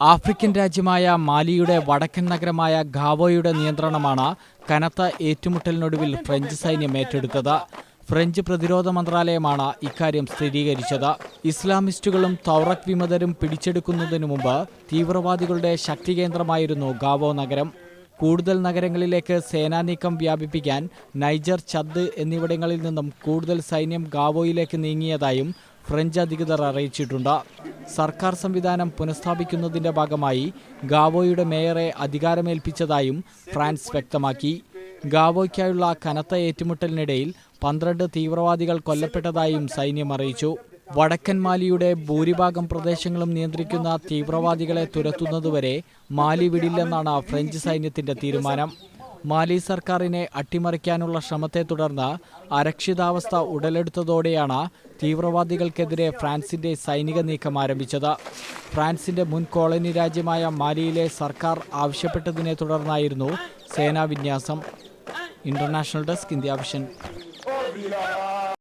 African രാജ്യമായ മാലിയുടെ വടക്കൻ നഗരമായ ഖാവോയുടെ നിയന്ത്രണമാണ് കനത്ത ഏറ്റുമുട്ടലിനൊടുവിൽ ഫ്രഞ്ച് സൈന്യം ഏറ്റെടുത്തത്. ഫ്രഞ്ച് പ്രതിരോധ മന്ത്രാലയമാണ് ഇക്കാര്യം സ്ഥിരീകരിച്ചത്. ഇസ്ലാമിസ്റ്റുകളും തൗറക് വിമതരും പിടിച്ചെടുക്കുന്നതിനു മുമ്പ് തീവ്രവാദികളുടെ ശക്തി കേന്ദ്രമായിരുന്നു ഗാവോ നഗരം. കൂടുതൽ നഗരങ്ങളിലേക്ക് സേനാനീക്കം വ്യാപിപ്പിക്കാൻ നൈജർ ചദ് എന്നിവിടങ്ങളിൽ നിന്നും കൂടുതൽ സൈന്യം ഗാവോയിലേക്ക് നീങ്ങിയതായും ഫ്രഞ്ച് അധികൃതർ അറിയിച്ചിട്ടുണ്ട്. സർക്കാർ സംവിധാനം പുനഃസ്ഥാപിക്കുന്നതിന്റെ ഭാഗമായി ഗാവോയുടെ മേയറെ അധികാരമേൽപ്പിച്ചതായും ഫ്രാൻസ് വ്യക്തമാക്കി. ഗാവോയ്ക്കായുള്ള കനത്ത ഏറ്റുമുട്ടലിനിടയിൽ പന്ത്രണ്ട് തീവ്രവാദികൾ കൊല്ലപ്പെട്ടതായും സൈന്യം അറിയിച്ചു. വടക്കൻ മാലിയുടെ ഭൂരിഭാഗം പ്രദേശങ്ങളും നിയന്ത്രിക്കുന്ന തീവ്രവാദികളെ തുരത്തുന്നതുവരെ മാലി വിടില്ലെന്നാണ് ഫ്രഞ്ച് സൈന്യത്തിന്റെ തീരുമാനം. മാലി സർക്കാരിനെ അട്ടിമറിക്കാനുള്ള ശ്രമത്തെ തുടർന്ന് അരക്ഷിതാവസ്ഥ ഉടലെടുത്തതോടെയാണ് തീവ്രവാദികൾക്കെതിരെ ഫ്രാൻസിന്റെ സൈനിക നീക്കം ആരംഭിച്ചത്. ഫ്രാൻസിന്റെ മുൻ കോളനി രാജ്യമായ മാലിയിലെ സർക്കാർ ആവശ്യപ്പെട്ടതിനെ തുടർന്നായിരുന്നു സേനാവിന്യാസം ഇന്റർനാഷണൽ ഡെസ്ക് ഇന്ത്യ വിഷൻ.